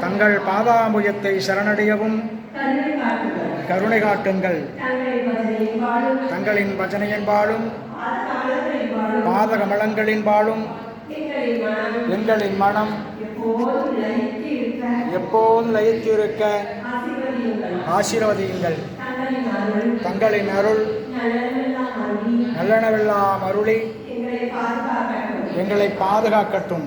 தங்கள் பாதாமுயத்தை சரணடையவும் கருணை காட்டுங்கள். தங்களின் பஜனையின் பாலும் பாத கமலங்களின் பாலும் எங்களின் மனம் எப்போதும் லயித்திருக்க. ஆசீர்வதியுங்கள். தங்களின் அருள். நல்லனவெல்லாம் அருளி. எங்களை பாதுகாக்கட்டும்.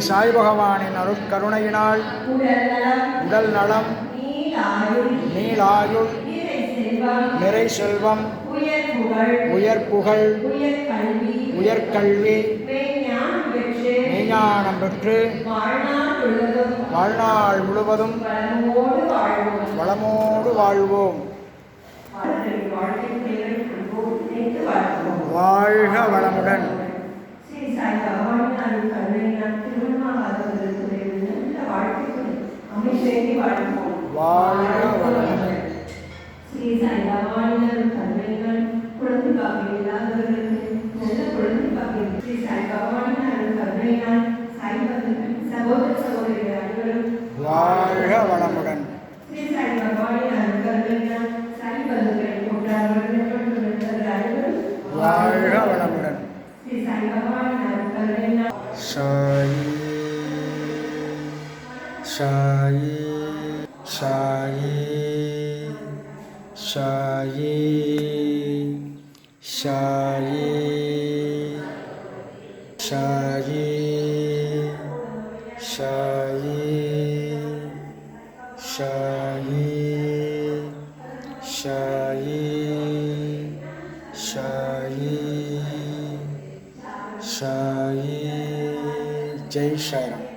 சாய் பகவானின் அருட்கருணையினால் உடல் நலம் நீளாயுள் நிறை செல்வம் உயர் புகழ் உயர்கல்வி மெய்ஞானம் பெற்று வாழ்நாள் முழுவதும் வளமோடு வாழ்வோம். வாழ்க வளமுடன். சென்றி வாழ்வோம் வாழ வளமுடன் ஸ்ரீ சாய்தா வாழ்ந்த தன்மைகள் குழந்தை பாக்கு இல்லாதவர்களுக்கு நல்ல குழந்தை பாக்கு ஸ்ரீ சாய்தா வாழ்ந்த தன்மையால் சாய்பாதர்கள் சகோதர சகோதரிகள் அனைவரும் வாழ சாய் பகவானின் அருள் கருணையினால் சாயி சாயி சாயி சாயி சாயி சாயி சாயி சாயி சாயி சாயி சாயி ஜெய் சாய்ராம்